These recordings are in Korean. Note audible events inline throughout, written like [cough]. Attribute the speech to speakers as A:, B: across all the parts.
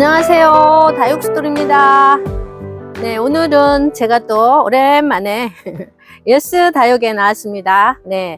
A: 안녕하세요. 다육스토리입니다. 네, 오늘은 제가 또 오랜만에 [laughs] 예스 다육에 나왔습니다. 네,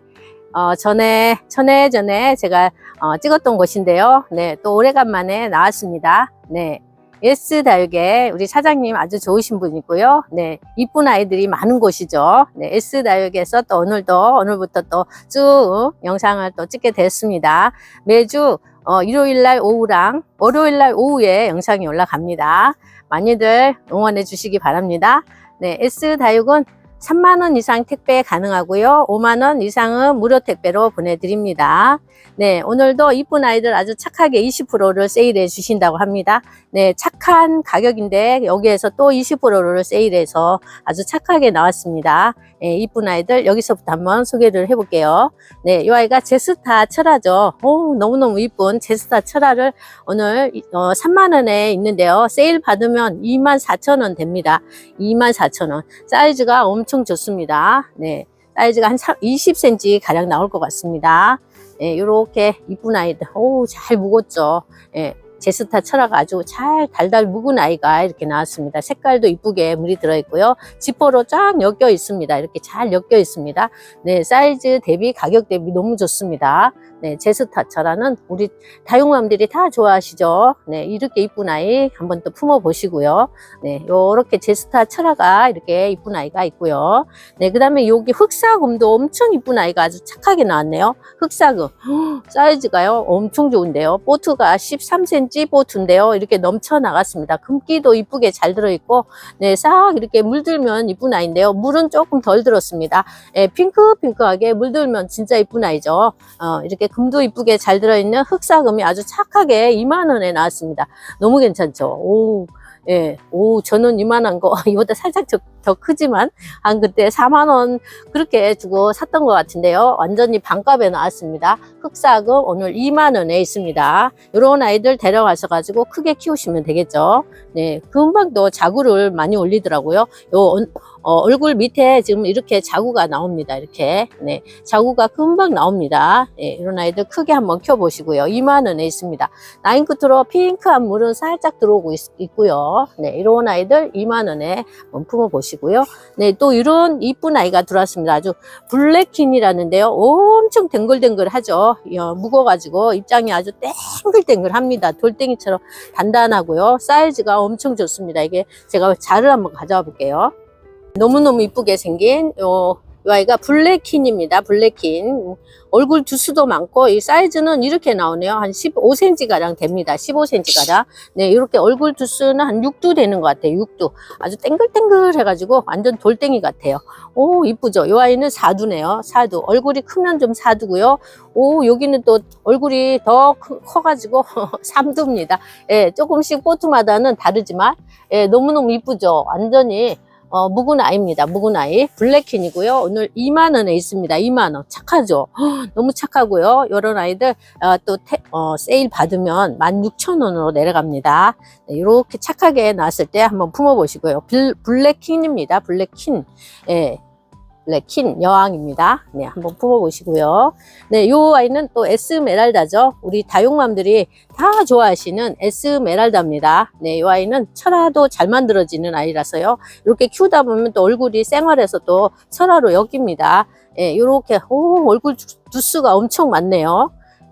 A: 어, 전에, 전에 전에 제가 어, 찍었던 곳인데요. 네, 또 오래간만에 나왔습니다. 네. 예스 다육에 우리 사장님 아주 좋으신 분이고요. 네, 이쁜 아이들이 많은 곳이죠. 네, 예스 다육에서 또 오늘도 오늘부터 또 쭉 영상을 또 찍게 됐습니다. 매주 어, 일요일 날 오후랑 월요일 날 오후에 영상이 올라갑니다. 많이들 응원해 주시기 바랍니다. 네, S 다육은 3만원 이상 택배 가능하고요. 5만원 이상은 무료 택배로 보내드립니다. 네, 오늘도 이쁜 아이들 아주 착하게 20%를 세일해 주신다고 합니다. 네, 착한 가격인데 여기에서 또 20%를 세일해서 아주 착하게 나왔습니다. 네, 이쁜 아이들 여기서부터 한번 소개를 해볼게요. 네, 이 아이가 제스타 철화죠. 오, 너무너무 이쁜 제스타 철화를 오늘 어, 3만원에 있는데요. 세일 받으면 24,000원 됩니다. 24,000원. 사이즈가 엄청 좋습니다. 네. 사이즈가 한 20cm 가량 나올 것 같습니다. 예, 요렇게 이쁜 아이들. 오, 잘 묵었죠. 예, 제스타 아주 잘 달달 묵은 아이가 이렇게 나왔습니다. 색깔도 이쁘게 물이 들어있고요. 지퍼로 쫙 엮여 있습니다. 이렇게 잘 엮여 있습니다. 네, 사이즈 대비 가격 대비 너무 좋습니다. 네, 제스타 철화는 우리 다육맘들이 다 좋아하시죠. 네, 이렇게 이쁜 아이 한번 또 품어 보시고요. 네, 요렇게 제스타 철화가 이렇게 이쁜 아이가 있고요. 네, 그 다음에 여기 흑사금도 엄청 이쁜 아이가 아주 착하게 나왔네요. 흑사금. [gasps] 사이즈가요, 엄청 좋은데요. 보트가 13cm 보트인데요. 이렇게 넘쳐 나갔습니다. 금기도 이쁘게 잘 들어 있고, 네, 싹 이렇게 물들면 이쁜 아이인데요. 물은 조금 덜 들었습니다. 예, 핑크핑크하게 물들면 진짜 이쁜 아이죠. 어, 이렇게 금도 이쁘게 잘 들어있는 흑사금이 아주 착하게 2만원에 나왔습니다. 너무 괜찮죠? 오, 예, 오, 저는 이만한 거, [laughs] 이보다 살짝 더, 더 크지만, 한 그때 4만원 그렇게 주고 샀던 것 같은데요. 완전히 반값에 나왔습니다. 흑사금 오늘 2만원에 있습니다. 이런 아이들 데려가셔 가지고 크게 키우시면 되겠죠. 네, 금방 또 자구를 많이 올리더라고요. 요, 어, 얼굴 밑에 지금 이렇게 자구가 나옵니다. 이렇게. 네. 자구가 금방 나옵니다. 네, 이런 아이들 크게 한번 키워보시고요. 2만원에 있습니다. 라인 끝으로 핑크한 물은 살짝 들어오고 있, 고요 네, 이런 아이들 2만원에 품어 보시고요. 네, 또 이런 이쁜 아이가 들어왔습니다. 아주 블랙킨이라는데요. 엄청 댕글댕글 하죠. 어, 묵어가지고 입장이 아주 땡글땡글 합니다. 돌덩이처럼 단단하고요. 사이즈가 엄청 좋습니다. 이게 제가 자를 한번 가져와 볼게요. 너무너무 이쁘게 생긴 요, 요 아이가 블랙킨입니다. 블랙킨. 얼굴 두수도 많고 이 사이즈는 이렇게 나오네요. 한 15cm 가량 됩니다. 15cm 가량. 네, 이렇게 얼굴 두수는 한 6두 되는 것 같아요. 6두. 아주 땡글땡글 해가지고 완전 돌덩이 같아요. 오, 이쁘죠? 이 아이는 사두네요. 사두. 얼굴이 크면 좀 사두고요. 오, 여기는 또 얼굴이 더 크- 커가지고 [laughs] 삼두입니다. 예, 조금씩 포트마다는 다르지만 예, 너무너무 이쁘죠? 완전히 어, 묵은 아이입니다. 묵은 아이. 블랙킨이고요. 오늘 2만원에 있습니다. 2만원. 착하죠? 헉, 너무 착하고요. 이런 아이들, 어, 또, 태, 어, 세일 받으면 16,000원으로 내려갑니다. 네, 이렇게 착하게 나왔을 때 한번 품어보시고요. 블, 블랙킨입니다. 블랙킨. 예. 블랙킨 여왕입니다. 네, 한번 품어보시고요. 네, 요 아이는 또 에스메랄다죠. 우리 다육맘들이 다 좋아하시는 에스메랄다입니다. 네, 요 아이는 철화도 잘 만들어지는 아이라서요. 이렇게 키우다 보면 또 얼굴이 생활에서 또 철화로 엮입니다. 예, 요렇게, 오, 얼굴 두- 두수가 엄청 많네요.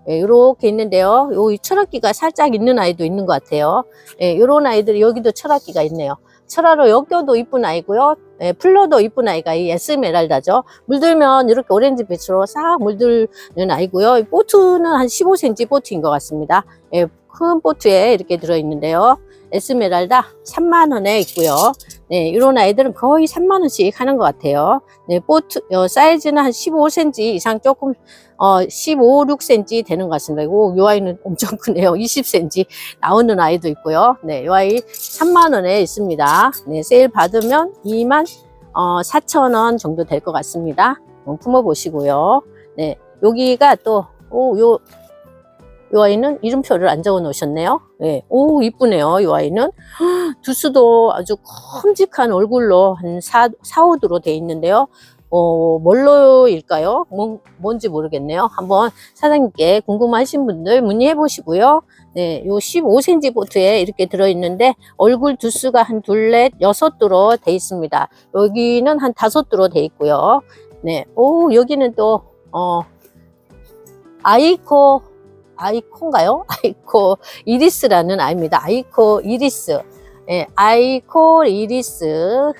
A: 예, 요렇게 있는데요. 요 철학기가 살짝 있는 아이도 있는 것 같아요. 예, 요런 아이들이 여기도 철학기가 있네요. 철화로 엮여도 이쁜 아이고요. 예, 풀러도 이쁜 아이가 이 에스메랄다죠. 물들면 이렇게 오렌지 빛으로 싹 물드는 아이고요. 이 보트는 한 15cm 보트인 것 같습니다. 예, 큰 보트에 이렇게 들어있는데요. 에스메랄다 3만원에 있고요. 네, 이런 아이들은 거의 3만원씩 하는 것 같아요. 네, 보트, 어, 사이즈는 한 15cm 이상 조금, 어, 15, 6cm 되는 것 같습니다. 오, 이 아이는 [laughs] 엄청 크네요. 20cm 나오는 아이도 있고요. 네, 이 아이 3만원에 있습니다. 네, 세일 받으면 2만, 어, 4천원 정도 될 것 같습니다. 어, 품어보시고요. 네, 여기가 또, 오, 요, 이 아이는 이름표를 안 적어 놓으셨네요. 네. 오, 이쁘네요. 이 아이는. [gasps] 두수도 아주 큼직한 얼굴로 한 4, 4 5두로 돼 있는데요. 어, 뭘로일까요? 뭐, 뭔지 모르겠네요. 한번 사장님께 궁금하신 분들 문의해 보시고요. 네, 요 15cm 보트에 이렇게 들어있는데 얼굴 두수가 한 둘넷 여섯 두로 돼 있습니다. 여기는 한 다섯 두로 돼 있고요. 네, 오 여기는 또 어, 아이코 아이코인가요? [laughs] 아이코 이리스라는 아이입니다. 아이코 이리스. 네, 아이코 이리스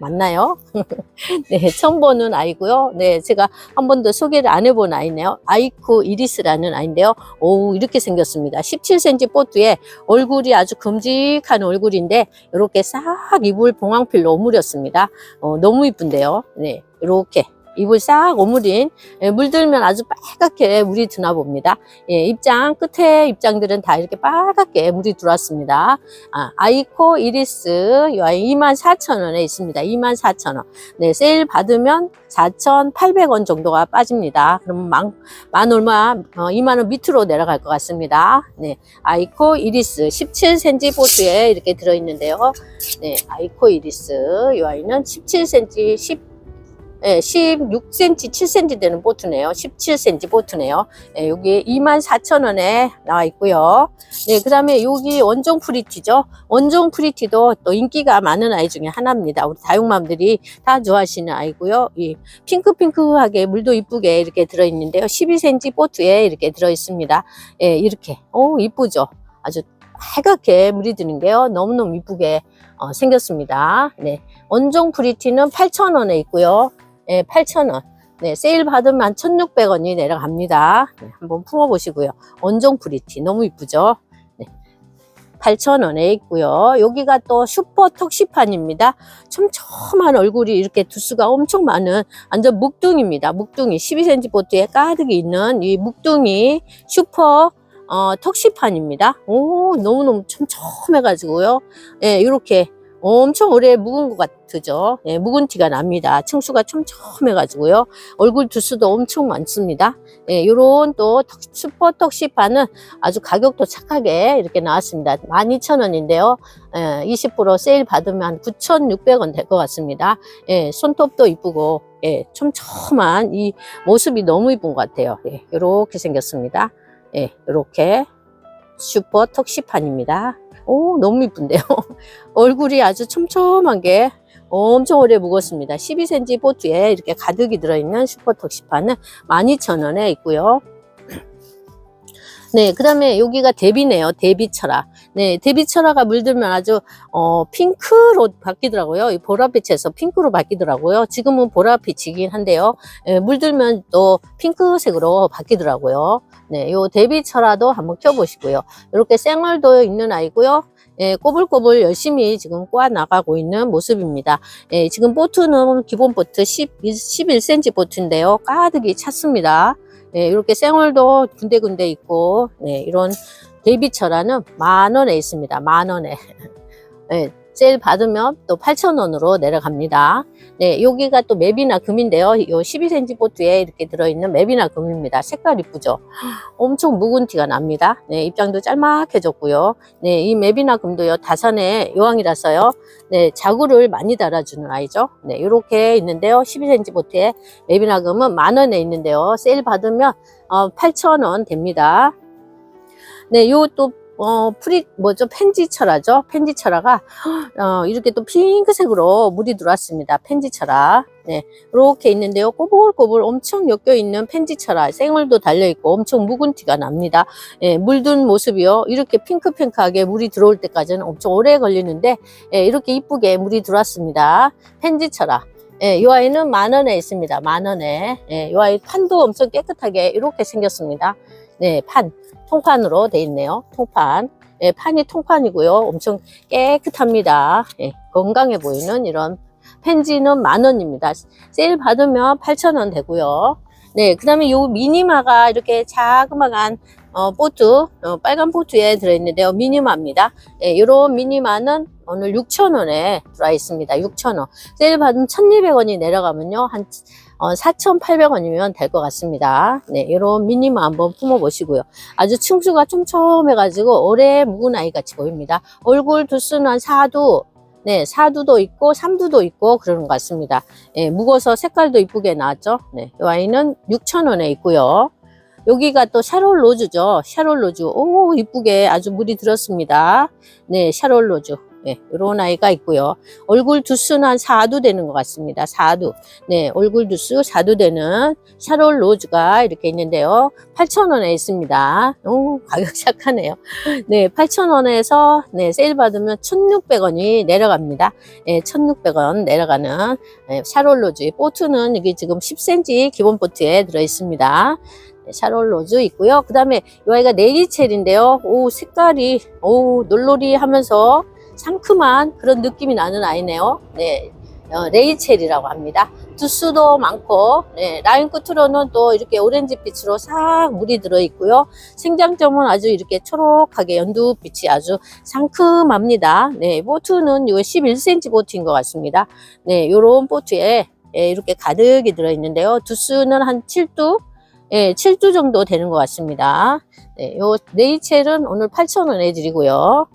A: 맞나요? [laughs] 네, 처음 보는 아이고요. 네, 제가 한 번도 소개를 안 해본 아이네요. 아이코 이리스라는 아이인데요. 오, 이렇게 생겼습니다. 17cm 보트에 얼굴이 아주 큼직한 얼굴인데 이렇게 싹 이불 봉황필로 오므렸습니다. 어, 너무 이쁜데요. 네, 이렇게 입을 싹 오므린 예, 물들면 아주 빨갛게 물이 드나 봅니다. 예, 입장 끝에 입장들은 다 이렇게 빨갛게 물이 들어왔습니다. 아, 아이코 이리스 이 아이 24,000원에 있습니다. 24,000원. 네, 세일 받으면 4,800원 정도가 빠집니다. 그러면 만, 만 얼마 어, 2만 원 밑으로 내려갈 것 같습니다. 네, 아이코 이리스 17cm 보트에 이렇게 들어 있는데요. 네, 아이코 이리스 이 아이는 17cm 10 예, 16cm, 7cm 되는 보트네요. 17cm 보트네요. 예, 여기 24,000원에 나와 있고요. 네, 그 다음에 여기 원종 프리티죠. 원종 프리티도 또 인기가 많은 아이 중에 하나입니다. 우리 다육맘들이 다 좋아하시는 아이고요. 이 핑크핑크하게 물도 이쁘게 이렇게 들어있는데요. 12cm 보트에 이렇게 들어있습니다. 예, 이렇게. 오, 이쁘죠? 아주 빨갛게 물이 드는 게요. 너무너무 이쁘게 어, 생겼습니다. 네. 원종 프리티는 8,000원에 있고요. 네, 8,000원. 네, 세일 받으면 1,600원이 내려갑니다. 네, 한번 품어 보시고요. 원종 프리티 너무 이쁘죠? 네, 8,000원에 있고요. 여기가 또 슈퍼 턱시판입니다. 촘촘한 얼굴이 이렇게 두수가 엄청 많은 완전 묵둥입니다. 묵둥이 12cm 보트에 가득 있는 이 묵둥이 슈퍼 어, 턱시판입니다. 오, 너무너무 촘촘해가지고요. 예, 이렇게 엄청 오래 묵은 것 같죠. 예, 묵은 티가 납니다. 층수가 촘촘해가지고요. 얼굴 두수도 엄청 많습니다. 예, 요런 또 턱- 슈퍼 턱시판은 아주 가격도 착하게 이렇게 나왔습니다. 12,000원인데요. 예, 20% 세일 받으면 9,600원 될 것 같습니다. 예, 손톱도 이쁘고, 예, 촘촘한 이 모습이 너무 이쁜 것 같아요. 예, 요렇게 생겼습니다. 예, 요렇게 슈퍼 턱시판입니다. 오, 너무 이쁜데요. [laughs] 얼굴이 아주 촘촘한 게 엄청 오래 묵었습니다. 12cm 보트에 이렇게 가득이 들어있는 슈퍼 턱시판은 12,000원에 있고요. [clears throat] 네, 그 다음에 여기가 대비네요. 대비철화. 네, 대비철화가 물들면 아주, 어, 핑크로 바뀌더라고요. 이 보랏빛에서 핑크로 바뀌더라고요. 지금은 보랏빛이긴 한데요. 예, 물들면 또 핑크색으로 바뀌더라고요. 네, 요 대비철화도 한번 켜보시고요. 이렇게 생얼도 있는 아이고요. 예, 꼬불꼬불 열심히 지금 꼬아 나가고 있는 모습입니다. 예, 지금 보트는 기본 보트 10, 11cm 보트인데요. 가득이 찼습니다. 예, 이렇게 생얼도 군데군데 있고, 네, 이런 데이비철화는 만 원에 있습니다. 만 원에. 예, [laughs] 세일 받으면 또 8,000원으로 내려갑니다. 네, 여기가 또 맵이나 금인데요. 요 12cm 보트에 이렇게 들어있는 맵이나 금입니다. 색깔 이쁘죠? [gasps] 엄청 묵은 티가 납니다. 네, 입장도 짤막해졌고요. 네, 이 맵이나 금도요. 다산의 여왕이라서요. 네, 자구를 많이 달아주는 아이죠. 네, 이렇게 있는데요. 12cm 보트에 맵이나 금은 만 원에 있는데요. 세일 받으면 어, 8,000원 됩니다. 네, 요또 어, 프리, 뭐죠? 펜지철화죠? 펜지철화가, 어, 이렇게 또 핑크색으로 물이 들어왔습니다. 펜지철화. 네. 이렇게 있는데요. 꼬불꼬불 엄청 엮여있는 펜지철화. 생얼도 달려있고 엄청 묵은 티가 납니다. 예, 물든 모습이요. 이렇게 핑크핑크하게 물이 들어올 때까지는 엄청 오래 걸리는데, 예, 이렇게 이쁘게 물이 들어왔습니다. 펜지철화. 예, 이 아이는 만 원에 있습니다. 만 원에. 예, 이 아이 판도 엄청 깨끗하게 이렇게 생겼습니다. 네, 판. 통판으로 돼 있네요. 통판. 예, 판이 통판이고요. 엄청 깨끗합니다. 예, 건강해 보이는 이런 펜지는 만 원입니다. 세일 받으면 8천 원 되고요. 네, 그 다음에 요 미니마가 이렇게 자그마한 어, 보트, 어, 빨간 보트에 들어있는데요. 미니마입니다. 예, 요런 미니마는 오늘 6,000원에 들어와 있습니다. 6,000원. 세일 받으면 1,200원이 내려가면요. 한 어, 4,800원이면 될 것 같습니다. 네, 이런 미니마 한번 품어 보시고요. 아주 층수가 촘촘해 가지고 오래 묵은 아이 같이 보입니다. 얼굴 두수는 한 4두, 네, 4두도 있고 3두도 있고 그러는 것 같습니다. 예, 묵어서 색깔도 이쁘게 나왔죠. 네, 이 아이는 6,000원에 있고요. 여기가 또 샤롤 로즈죠. 샤롤 로즈. 오, 이쁘게 아주 물이 들었습니다. 네, 샤롤 로즈. 네, 이런 아이가 있고요. 얼굴 두수는 한 4두 되는 것 같습니다. 4두. 네, 얼굴 두수 4두 되는 샤롤 로즈가 이렇게 있는데요. 8,000원에 있습니다. 오, 가격 착하네요. 네, 8,000원에서 네, 세일 받으면 1,600원이 내려갑니다. 네, 1,600원 내려가는 네, 샤롤 로즈. 보트는 이게 지금 10cm 기본 보트에 들어 있습니다. 네, 샤롤 로즈 있고요. 그 다음에 이 아이가 네리첼인데요. 오, 색깔이, 오, 놀놀이 하면서 상큼한 그런 느낌이 나는 아이네요. 네. 어, 레이첼이라고 합니다. 두수도 많고, 네, 라인 끝으로는 또 이렇게 오렌지 빛으로 싹 물이 들어 있고요. 생장점은 아주 이렇게 초록하게 연두빛이 아주 상큼합니다. 네, 보트는 요 11cm 보트인 것 같습니다. 네, 요런 보트에 예, 이렇게 가득이 들어 있는데요. 두수는 한 7두, 예, 7두 정도 되는 것 같습니다. 네, 요 레이첼은 오늘 8,000원에 드리고요.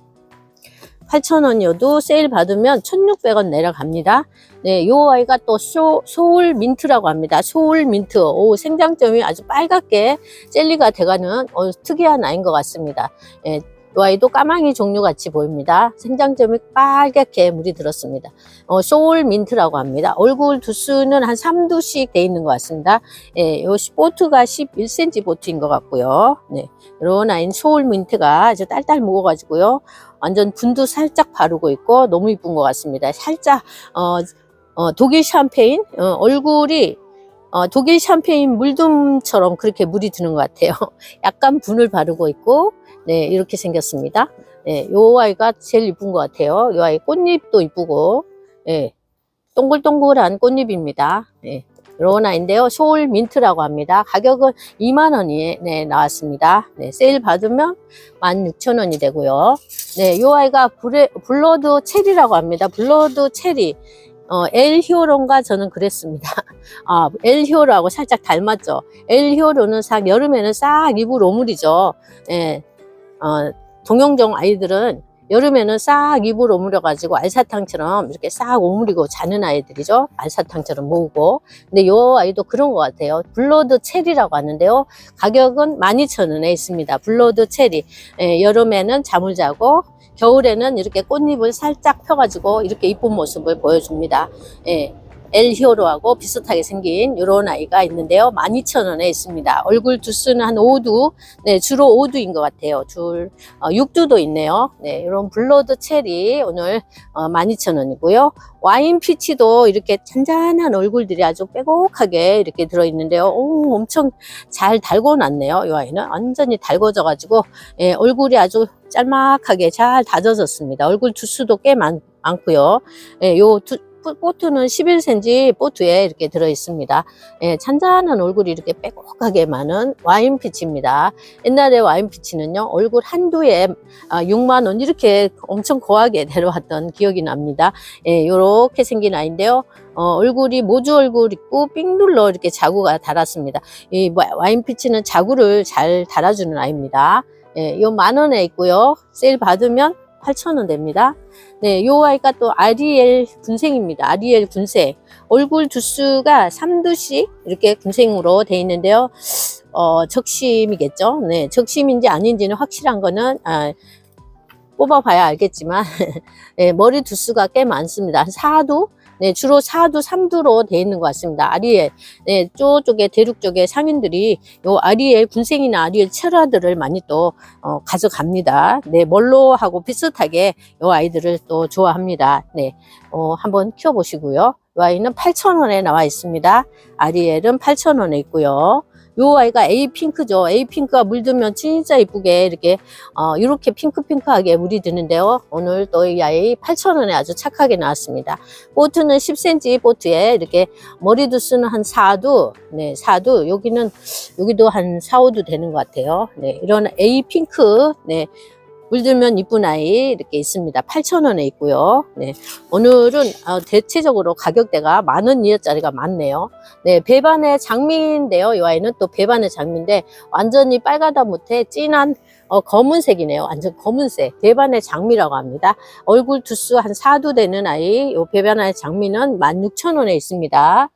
A: 8,000원이어도 세일 받으면 1,600원 내려갑니다. 네, 요 아이가 또 쇼, 소울 민트라고 합니다. 소울 민트. 오, 생장점이 아주 빨갛게 젤리가 돼가는 어, 특이한 아이인 것 같습니다. 예, 요 아이도 까망이 종류 같이 보입니다. 생장점이 빨갛게 물이 들었습니다. 어, 소울 민트라고 합니다. 얼굴 두수는 한 3두씩 돼 있는 것 같습니다. 예, 요 보트가 11cm 보트인 것 같고요. 네, 이런 아이는 소울 민트가 아주 딸딸 먹어가지고요. 완전 분도 살짝 바르고 있고 너무 이쁜 것 같습니다. 살짝 어, 어, 독일 샴페인 어, 얼굴이 어, 독일 샴페인 물둠처럼 그렇게 물이 드는 것 같아요. [laughs] 약간 분을 바르고 있고 네 이렇게 생겼습니다. 네, 요 아이가 제일 이쁜 것 같아요. 요 아이 꽃잎도 이쁘고 예, 동글동글한 꽃잎입니다. 예, 이런 아이인데요. 소울 민트라고 합니다. 가격은 2만 원이 네, 나왔습니다. 네, 세일 받으면 16,000원이 되고요. 네, 요 아이가 브레, 블러드 체리라고 합니다. 블러드 체리. 어, 엘 히어로인가 저는 그랬습니다. [laughs] 아, 엘 히어로하고 살짝 닮았죠. 엘 히어로는 싹 여름에는 싹 입을 오물이죠. 예. 어, 동영종 아이들은 여름에는 싹 입을 오므려 가지고 알사탕처럼 이렇게 싹 오므리고 자는 아이들이죠. 알사탕처럼 모으고. 근데 요 아이도 그런 것 같아요. 블러드 체리라고 하는데요. 가격은 12,000원에 있습니다. 블러드 체리. 예, 여름에는 잠을 자고 겨울에는 이렇게 꽃잎을 살짝 펴가지고 이렇게 이쁜 모습을 보여줍니다. 예. 엘 히어로하고 비슷하게 생긴 이런 아이가 있는데요. 12,000원에 있습니다. 얼굴 두수는 한 5두, 네, 주로 5두인 것 같아요. 둘, 어, 6두도 있네요. 네, 이런 블러드 체리 오늘 어, 12,000원이고요. 와인 피치도 이렇게 잔잔한 얼굴들이 아주 빼곡하게 이렇게 들어있는데요. 오, 엄청 잘 달궈놨네요. 이 아이는 완전히 달궈져가지고 예, 얼굴이 아주 짤막하게 잘 다져졌습니다. 얼굴 두수도 꽤 많, 많고요. 예, 요 두, 보트는 11cm 보트에 이렇게 들어 있습니다. 예, 잔잔한 얼굴이 이렇게 빼곡하게 많은 와인 피치입니다. 옛날에 와인 피치는요, 얼굴 한두에 아, 6만 원 이렇게 엄청 고하게 데려왔던 [laughs] 기억이 납니다. 예, 요렇게 생긴 아이인데요. 어, 얼굴이 모주 얼굴 있고 삥 눌러 이렇게 자구가 달았습니다. 이 와- 와인 피치는 자구를 잘 달아주는 아이입니다. 예, 요 만 원에 있고요. 세일 받으면 8,000원 됩니다. 네, 요 아이가 또 아리엘 군생입니다. 아리엘 군생. 얼굴 두수가 3두씩 이렇게 군생으로 돼 있는데요. 어, 적심이겠죠. 네, 적심인지 아닌지는 확실한 거는, 아, 뽑아봐야 알겠지만, [laughs] 네, 머리 두수가 꽤 많습니다. 한 4두? 네, 주로 4두, 3두로 돼 있는 것 같습니다. 아리엘, 네, 저쪽에 대륙 쪽에 상인들이 요 아리엘 군생이나 아리엘 철화들을 많이 또 어, 가져갑니다. 네, 멀로 하고 비슷하게 요 아이들을 또 좋아합니다. 네, 어, 한번 키워보시고요. 이 아이는 8,000원에 나와 있습니다. 아리엘은 8,000원에 있고요. 요 아이가 A 핑크죠. A 핑크가 물들면 진짜 이쁘게 이렇게 어, 이렇게 핑크핑크하게 물이 드는데요. 오늘 또 이 아이 8,000원에 아주 착하게 나왔습니다. 보트는 10cm 보트에 이렇게 머리 두수는 한 4두, 네, 4두. 여기는 여기도 한 4, 5두 되는 것 같아요. 네, 이런 A 핑크, 네, 물들면 이쁜 아이 이렇게 있습니다. 8,000원에 있고요. 네, 오늘은 어, 대체적으로 가격대가 만 원 이하짜리가 많네요. 네, 배반의 장미인데요. 이 아이는 또 배반의 장미인데 완전히 빨가다 못해 진한 어, 검은색이네요. 완전 검은색. 배반의 장미라고 합니다. 얼굴 두수 한 4두 되는 아이, 요 배반의 장미는 16,000원에 있습니다.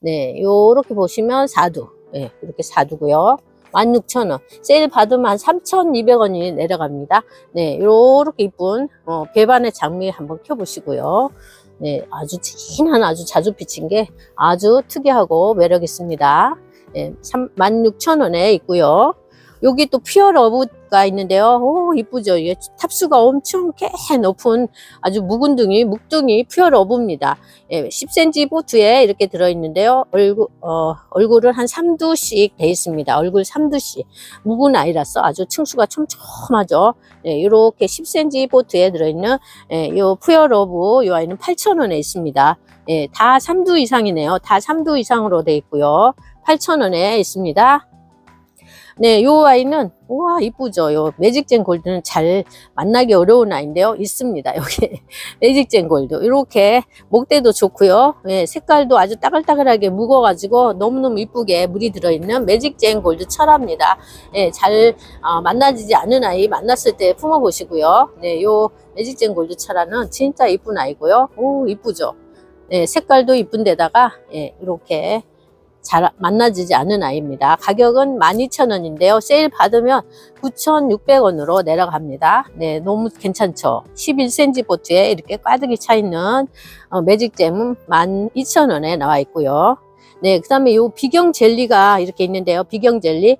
A: 네, 요렇게 보시면 4두. 네, 이렇게 4두고요. 16,000원. 세일 받으면 한 3,200원이 내려갑니다. 네, 요렇게 이쁜 어, 배반의 장미 한번 켜보시고요. 네, 아주 진한 아주 자주 비친 게 아주 특이하고 매력 있습니다. 네, 16,000원에 있고요. 여기 또 퓨어 러브가 있는데요. 오, 이쁘죠? 이게 탑수가 엄청 꽤 높은 아주 묵은둥이, 묵둥이 퓨어 러브입니다. 예, 10cm 보트에 이렇게 들어있는데요. 얼굴, 어, 얼굴은 한 3두씩 돼 있습니다. 얼굴 3두씩. 묵은 아이라서 아주 층수가 촘촘하죠. 예, 이렇게 10cm 보트에 들어있는, 예, 요 퓨어 러브, 요 아이는 8,000원에 있습니다. 예, 다 3두 이상이네요. 다 3두 이상으로 돼 있고요. 8,000원에 있습니다. 네, 요 아이는 우와 이쁘죠. 요 매직젠 골드는 잘 만나기 어려운 아이인데요. 있습니다. [laughs] 여기 매직젠 골드 이렇게 목대도 좋고요. 예, 색깔도 아주 따글따글하게 묵어가지고 너무너무 이쁘게 물이 들어있는 매직젠 골드 철합니다. 예, 잘 어, 만나지지 않은 아이 만났을 때 품어보시고요. 네, 요 매직젠 골드 철화는 진짜 이쁜 아이고요. 오 이쁘죠. 예, 색깔도 이쁜데다가 예, 이렇게 잘 만나지지 않은 아이입니다. 가격은 12,000원인데요. 세일 받으면 9,600원으로 내려갑니다. 네, 너무 괜찮죠? 11cm 보트에 이렇게 꽈득이 차 있는 어, 매직잼은 12,000원에 나와 있고요. 네, 그 다음에 요 비경 젤리가 이렇게 있는데요. 비경 젤리.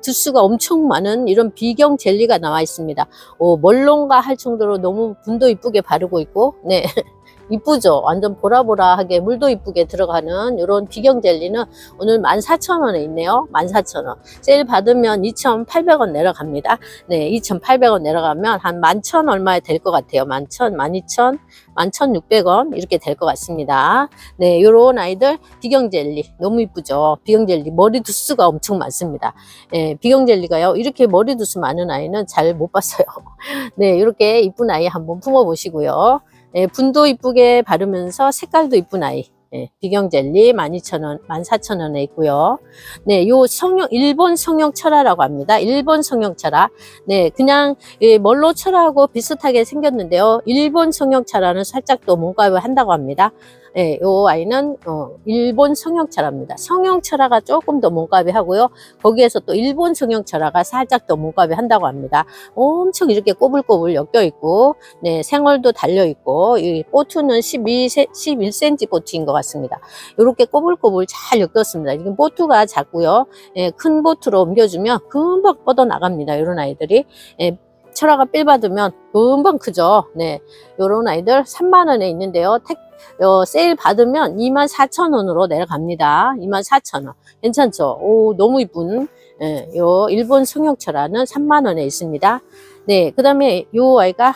A: 두수가 엄청 많은 이런 비경 젤리가 나와 있습니다. 오, 멀롱가 할 정도로 너무 분도 이쁘게 바르고 있고, 네. [laughs] 이쁘죠? 완전 보라보라하게 물도 이쁘게 들어가는 이런 비경 젤리는 오늘 14,000원에 있네요. 14,000원. 세일 받으면 2,800원 내려갑니다. 네, 2,800원 내려가면 한 11,000 얼마에 될 것 같아요. 11,000, 12,000, 11,600원 이렇게 될 것 같습니다. 네, 요런 아이들 비경 젤리 너무 이쁘죠? 비경 젤리 머리 두수가 엄청 많습니다. 예, 비경 젤리가요. 이렇게 머리 두수 많은 아이는 잘 못 봤어요. [laughs] 네, 이렇게 이쁜 아이 한번 품어 보시고요. 예, 분도 이쁘게 바르면서 색깔도 이쁜 아이. 예, 비경 젤리 12,000원, 14,000원에 있고요. 네, 요 성형, 일본 성형 철화라고 합니다. 일본 성형 철화. 네, 그냥 예, 멀로 철화하고 비슷하게 생겼는데요. 일본 성형 철화는 살짝 또 몸값을 한다고 합니다. 예, 요 아이는 어, 일본 성형철화입니다. 성형철화가 조금 더 몸값이 하고요. 거기에서 또 일본 성형철화가 살짝 더 몸값이 한다고 합니다. 엄청 이렇게 꼬불꼬불 엮여 있고, 네, 생얼도 달려 있고, 이 보트는 12, 11cm 보트인 것 같습니다. 이렇게 꼬불꼬불 잘 엮였습니다. 이게 보트가 작고요. 예, 큰 보트로 옮겨주면 금방 뻗어 나갑니다. 이런 아이들이. 예, 철화가 삘 받으면 금방 크죠. 네. 요런 아이들 3만원에 있는데요. 택, 요, 세일 받으면 24,000원으로 내려갑니다. 24,000원. 괜찮죠? 오, 너무 이쁜, 예, 요, 일본 성형철화는 3만원에 있습니다. 네. 그 다음에 요 아이가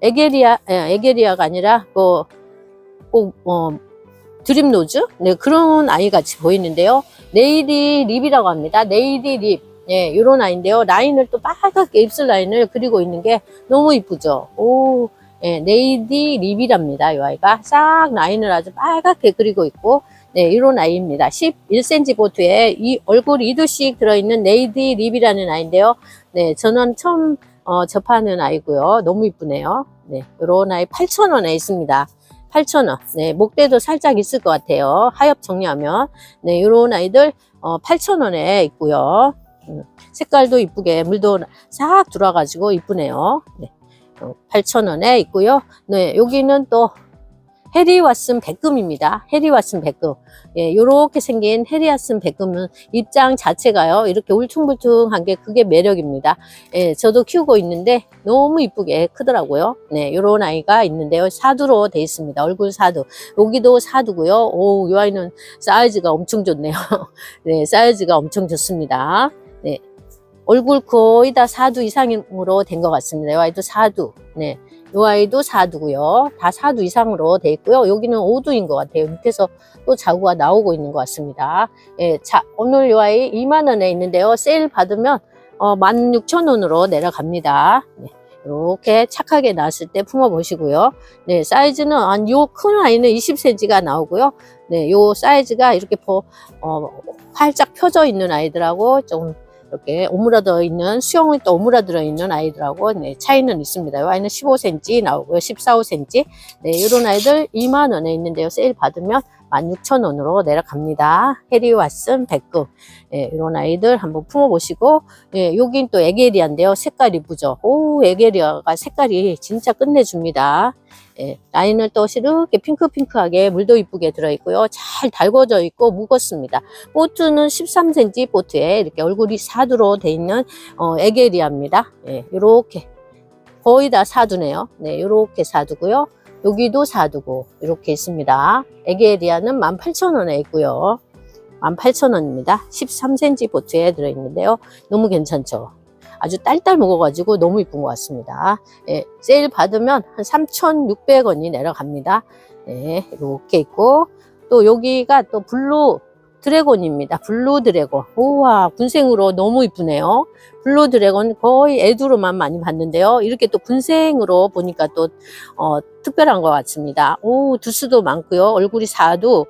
A: 에게리아, 예, 에게리아가 아니라, 뭐, 꼭, 어, 드림노즈? 네, 그런 아이 같이 보이는데요. 네이디 립이라고 합니다. 네이디 립. 예, 요런 아이인데요. 라인을 또 빨갛게 입술 라인을 그리고 있는 게 너무 이쁘죠. 오, 예, 네이디 립이랍니다. 이 아이가 싹 라인을 아주 빨갛게 그리고 있고, 네, 이런 아이입니다. 11cm 보트에 이 얼굴 2두씩 들어있는 네이디 립이라는 아이인데요. 네, 저는 처음 어, 접하는 아이고요. 너무 이쁘네요. 네, 이런 아이 8,000원에 있습니다. 8,000원. 네, 목대도 살짝 있을 것 같아요. 하엽 정리하면. 네, 이런 아이들 어, 8,000원에 있고요. 음, 색깔도 이쁘게 물도 싹 들어와가지고 이쁘네요. 네. 8,000원에 있고요. 네, 여기는 또 해리 왓슨 백금입니다. 해리 왓슨 백금. 예, 요렇게 생긴 해리 왓슨 백금은 입장 자체가요. 이렇게 울퉁불퉁한 게 그게 매력입니다. 예, 저도 키우고 있는데 너무 이쁘게 크더라고요. 네, 요런 아이가 있는데요. 사두로 돼 있습니다. 얼굴 사두. 여기도 사두고요. 오, 이 아이는 사이즈가 엄청 좋네요. [laughs] 네, 사이즈가 엄청 좋습니다. 네. 얼굴 거의 다 4두 이상으로 된 것 같습니다. 이 아이도 4두. 네. 이 아이도 4두고요. 다 4두 이상으로 돼 있고요. 여기는 5두인 것 같아요. 밑에서 또 자구가 나오고 있는 것 같습니다. 예, 자, 오늘 이 아이 2만 원에 있는데요. 세일 받으면 어, 16,000원으로 내려갑니다. 네. 이렇게 착하게 나왔을 때 품어 보시고요. 네, 사이즈는 한 요 큰 아이는 20cm가 나오고요. 네, 요 사이즈가 이렇게 포, 어, 활짝 펴져 있는 아이들하고 좀 이렇게 오므라져 있는 수영이 또 오므라들어 있는 아이들하고 네, 차이는 있습니다. 이 아이는 15cm 나오고요. 14, 5cm. 네, 이런 아이들 2만 원에 있는데요. 세일 받으면 16,000원으로 내려갑니다. 해리 왓슨 백금. 예, 이런 아이들 한번 품어보시고, 예, 여긴 또 에게리아인데요. 색깔이 이쁘죠? 오, 에게리아가 색깔이 진짜 끝내줍니다. 예, 라인을 또 이렇게 핑크핑크하게 물도 이쁘게 들어있고요. 잘 달궈져 있고 무겁습니다. 보트는 13cm 보트에 이렇게 얼굴이 사두로 돼 있는 어, 에게리아입니다. 예, 이렇게 거의 다 사두네요. 네, 이렇게 사두고요. 여기도 사두고 이렇게 있습니다. 에게리아는 18,000원에 있고요. 18,000원입니다. 13cm 보트에 들어있는데요. 너무 괜찮죠? 아주 딸딸 먹어가지고 너무 이쁜 것 같습니다. 예, 세일 받으면 한 3,600원이 내려갑니다. 네, 이렇게 있고 또 여기가 또 블루 드래곤입니다. 블루 드래곤. 우와, 군생으로 너무 이쁘네요. 블루 드래곤 거의 애두로만 많이 봤는데요. 이렇게 또 군생으로 보니까 또 어, 특별한 것 같습니다. 오, 두수도 많고요. 얼굴이 4두,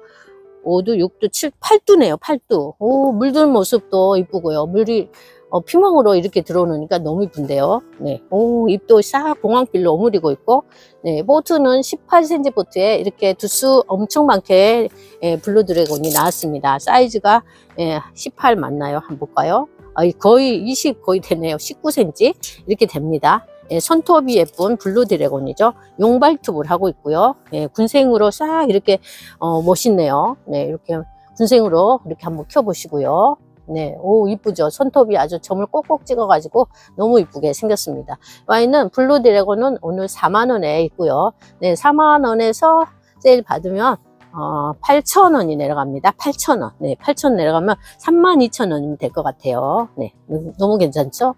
A: 5두, 6두, 7, 8두네요. 8두. 오, 물든 모습도 이쁘고요. 물이 어, 피멍으로 이렇게 들어오니까 너무 이쁜데요. 네. 오, 입도 싹 공황빌로 오므리고 있고, 네. 보트는 18cm 보트에 이렇게 두수 엄청 많게 예, 블루 드래곤이 나왔습니다. 사이즈가 예, 18 맞나요? 한번 볼까요? 아, 거의 20 거의 되네요. 19cm 이렇게 됩니다. 예, 손톱이 예쁜 블루 드래곤이죠. 용발톱을 하고 있고요. 예, 군생으로 싹 이렇게 어, 멋있네요. 네, 이렇게 군생으로 이렇게 한번 켜보시고요. 네, 오 이쁘죠. 손톱이 아주 점을 꼭꼭 찍어가지고 너무 이쁘게 생겼습니다. 와인은 블루 드래곤은 오늘 4만 원에 있고요. 네, 4만 원에서 세일 받으면 어, 8,000원이 내려갑니다. 8,000원. 네, 8,000원 내려가면 32,000원이면 될 것 같아요. 네, 너무- 너무 괜찮죠?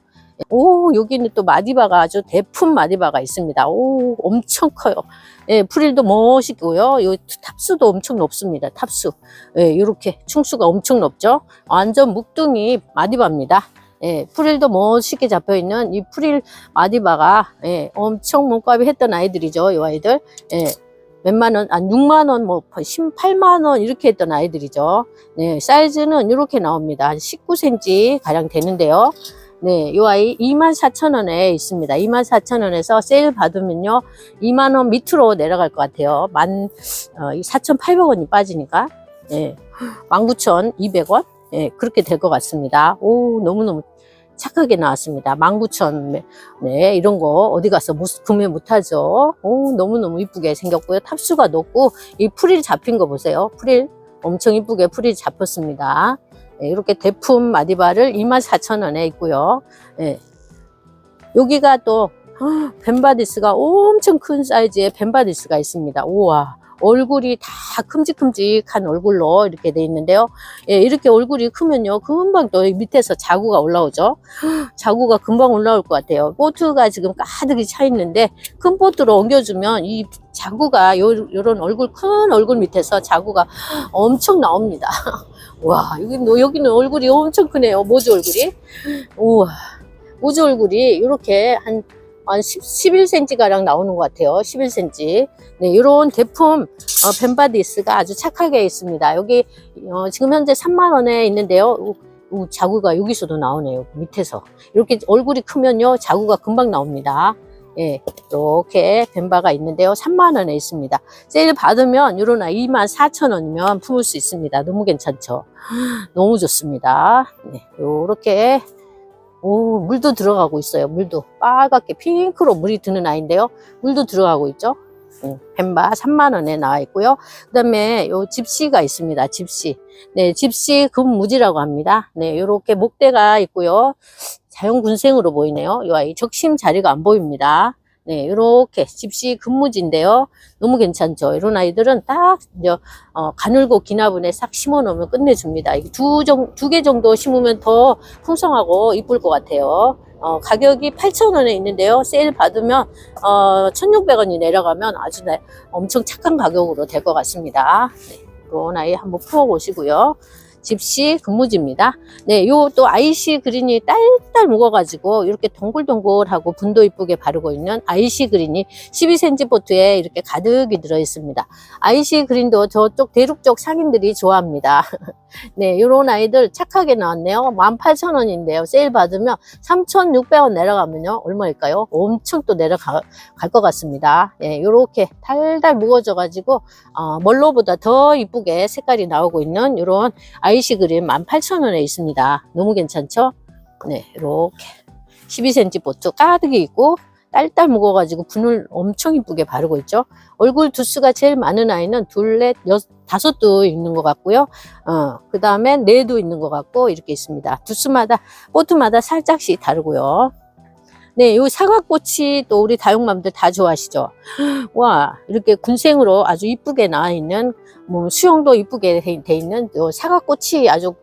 A: 오, 여기는 또 마디바가 아주 대품 마디바가 있습니다. 오, 엄청 커요. 예, 프릴도 멋있고요. 요 탑수도 엄청 높습니다. 탑수. 예, 이렇게 충수가 엄청 높죠. 완전 묵둥이 마디바입니다. 예, 프릴도 멋있게 잡혀 있는 이 프릴 마디바가 예, 엄청 몸값이 했던 아이들이죠. 이 아이들. 예, 몇만 원, 아, 6만 원, 뭐, 18만 원 이렇게 했던 아이들이죠. 네, 사이즈는 이렇게 나옵니다. 한 19cm 가량 되는데요. 네, 이 아이 24,000원에 있습니다. 24,000원에서 세일 받으면요, 2만원 밑으로 내려갈 것 같아요. 만, 어, 4,800원이 빠지니까. 네, 19,200원? 네, 그렇게 될 것 같습니다. 오, 너무너무 착하게 나왔습니다. 19,000, 네, 이런 거 어디 가서 못, 구매 못하죠. 오, 너무너무 이쁘게 생겼고요. 탑수가 높고, 이 프릴 잡힌 거 보세요. 프릴. 엄청 이쁘게 프릴 잡혔습니다. 네, 이렇게 대품 마디바를 24,000원에 있고요. 네. 여기가 또 아, 벤바디스가 엄청 큰 사이즈의 벤바디스가 있습니다. 우와. 얼굴이 다 큼직큼직한 얼굴로 이렇게 돼 있는데요. 예, 이렇게 얼굴이 크면요. 금방 또 밑에서 자구가 올라오죠. 자구가 금방 올라올 것 같아요. 보트가 지금 가득히 차 있는데 큰 보트로 옮겨주면 이 자구가 요, 요런 얼굴 큰 얼굴 밑에서 자구가 엄청 나옵니다. 와, 여기, 뭐, 여기는 얼굴이 엄청 크네요. 모주 얼굴이. 우와. 모주 얼굴이 이렇게 한, 한 10, 11cm 가량 나오는 것 같아요. 11cm. 네, 이런 대품, 어, 벤바디스가 아주 착하게 있습니다. 여기, 어, 지금 현재 3만원에 있는데요. 우, 우, 자구가 여기서도 나오네요. 밑에서. 이렇게 얼굴이 크면요. 자구가 금방 나옵니다. 예, 이렇게 벤바가 있는데요. 3만원에 있습니다. 세일 받으면 요런 아이 24,000원이면 품을 수 있습니다. 너무 괜찮죠? [gasps] 너무 좋습니다. 네, 요렇게 오, 물도 들어가고 있어요. 물도 빨갛게 핑크로 물이 드는 아이인데요. 물도 들어가고 있죠. 음, 벤바 3만원에 나와 있고요. 그 다음에 요 집시가 있습니다. 집시. 네, 집시 금무지라고 합니다. 네, 요렇게 목대가 있고요. 자연군생으로 보이네요. 이 아이 적심 자리가 안 보입니다. 네, 이렇게 집시 근무지인데요. 너무 괜찮죠. 이런 아이들은 딱 이제 어, 가늘고 기나분에 싹 심어 놓으면 끝내줍니다. 두두 개 정도 심으면 더 풍성하고 이쁠 것 같아요. 어, 가격이 8,000원에 있는데요. 세일 받으면 어, 1,600원이 내려가면 아주 네, 엄청 착한 가격으로 될 것 같습니다. 네, 이런 아이 한번 풀어 보시고요. 집시 근무지입니다. 네, 요 또 IC 그린이 딸딸 묵어가지고 이렇게 동글동글하고 분도 이쁘게 바르고 있는 IC 그린이 12cm 보트에 이렇게 가득이 들어 있습니다. IC 그린도 저쪽 대륙 쪽 상인들이 좋아합니다. [laughs] 네, 요런 아이들 착하게 나왔네요. 18,000원인데요. 세일 받으면 3,600원 내려가면요. 얼마일까요? 엄청 또 내려갈 것 같습니다. 예, 요렇게 달달 무거워져가지고, 어, 멀로보다 더 이쁘게 색깔이 나오고 있는 요런 아이 시 그린 18,000원에 있습니다. 너무 괜찮죠? 네, 이렇게 12cm 보트 가득이 있고 딸딸 무거워가지고 분을 엄청 이쁘게 바르고 있죠. 얼굴 두수가 제일 많은 아이는 둘, 넷, 여섯, 다섯도 있는 것 같고요. 어, 그 다음에 네도 있는 것 같고 이렇게 있습니다. 두수마다 보트마다 살짝씩 다르고요. 네, 요 사과꽃이 또 우리 다육맘들 다 좋아하시죠. [gasps] 와, 이렇게 군생으로 아주 이쁘게 나와 있는 뭐 수영도 이쁘게 돼, 돼 있는 요 사과꽃이 아주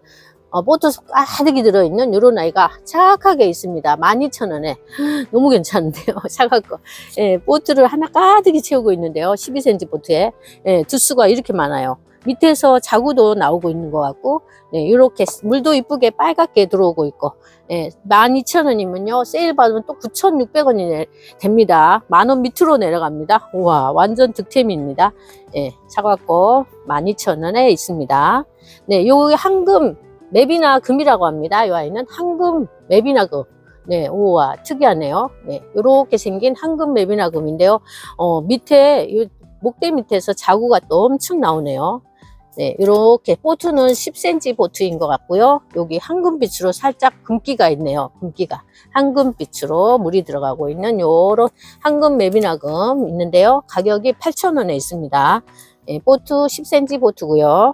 A: 어, 보트 가득이 들어있는 이런 아이가 착하게 있습니다. 12,000원에. [gasps] 너무 괜찮은데요. [laughs] 사과꽃. 예, 보트를 하나 가득이 채우고 있는데요. 12cm 보트에. 예, 두수가 이렇게 많아요. 밑에서 자구도 나오고 있는 것 같고, 네, 이렇게 물도 이쁘게 빨갛게 들어오고 있고, 예, 12,000원이면요. 세일 받으면 또 9,600원이 됩니다. 만원 밑으로 내려갑니다. 우와, 완전 득템입니다. 예, 사과꽃 12,000원에 있습니다. 네, 요 황금 맵이나 금이라고 합니다. 이 아이는 황금 맵이나 금. 네, 우와, 특이하네요. 네, 요렇게 생긴 황금 맵이나 금인데요. 어, 밑에, 요 목대 밑에서 자구가 또 엄청 나오네요. 네, 이렇게 보트는 10cm 보트인 것 같고요. 여기 황금빛으로 살짝 금기가 있네요. 금기가 황금빛으로 물이 들어가고 있는 요런 황금 맵이나금 있는데요. 가격이 8,000원에 있습니다. 네, 보트 10cm 보트고요.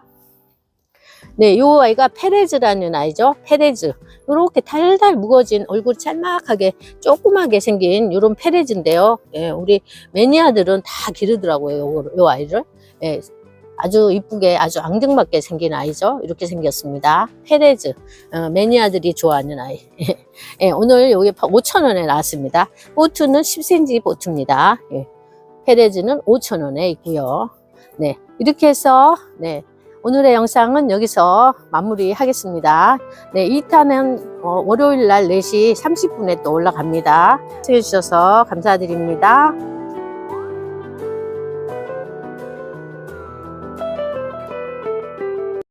A: 네, 요 아이가 페레즈라는 아이죠. 페레즈. 이렇게 달달 무거진 얼굴 짤막하게 조그맣게 생긴 이런 페레즈인데요. 예, 우리 매니아들은 다 기르더라고요. 요, 요 아이를. 예, 아주 이쁘게 아주 앙증맞게 생긴 아이죠. 이렇게 생겼습니다. 페레즈. 어, 매니아들이 좋아하는 아이. [laughs] 예, 오늘 여기 5,000원에 나왔습니다. 보트는 10cm 보트입니다. 예, 페레즈는 5,000원에 있고요. 네, 이렇게 해서 네, 오늘의 영상은 여기서 마무리하겠습니다. 네, 2탄은 어, 월요일 날 4시 30분에 또 올라갑니다. 시청해주셔서 감사드립니다.